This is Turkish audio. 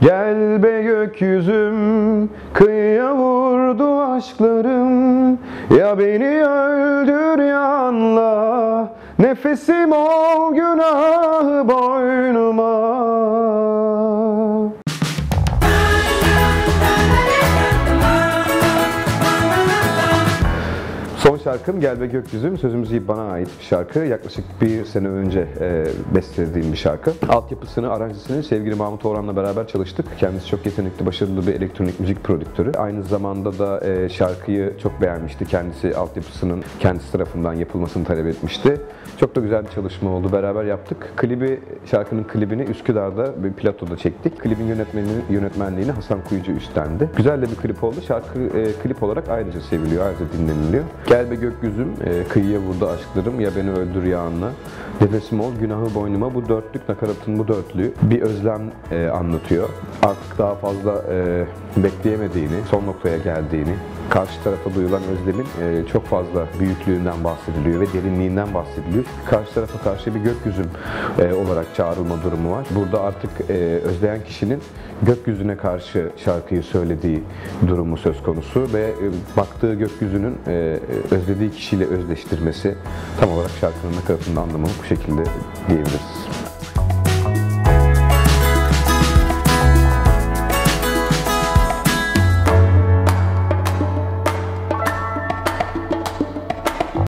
Gel be gökyüzüm kıyıya vurdu aşklarım. Ya beni öldür ya anla Nefesim ol günahı boynuma Son şarkım Gel ve Gökyüzüm. Sözü müziği bana ait bir şarkı. Yaklaşık bir sene önce e, bestelediğim bir şarkı. Altyapısını, aranjesini sevgili Mahmut Orhan'la beraber çalıştık. Kendisi çok yetenekli, başarılı bir elektronik müzik prodüktörü. Aynı zamanda da e, şarkıyı çok beğenmişti. Kendisi altyapısının kendisi tarafından yapılmasını talep etmişti. Çok da güzel bir çalışma oldu. Beraber yaptık. Klibi, şarkının klibini Üsküdar'da bir platoda çektik. Klibin yönetmenliğini, yönetmenliğini Hasan Kuyucu üstlendi. Güzel de bir klip oldu. Şarkı e, klip olarak ayrıca seviliyor, ayrıca dinleniliyor. Gel be gökyüzüm, e, kıyıya vurdu aşklarım, ya beni öldür ya anla. Nefesim ol, günahı boynuma. Bu dörtlük, nakaratın bu dörtlüğü bir özlem e, anlatıyor. Artık daha fazla e, bekleyemediğini, son noktaya geldiğini, karşı tarafa duyulan özlemin e, çok fazla büyüklüğünden bahsediliyor ve derinliğinden bahsediliyor. Karşı tarafa karşı bir gökyüzüm e, olarak çağrılma durumu var. Burada artık e, özleyen kişinin gökyüzüne karşı şarkıyı söylediği durumu söz konusu ve e, baktığı gökyüzünün e, özlediği kişiyle özleştirmesi tam olarak şarkının nakaratının anlamı bu şekilde diyebiliriz.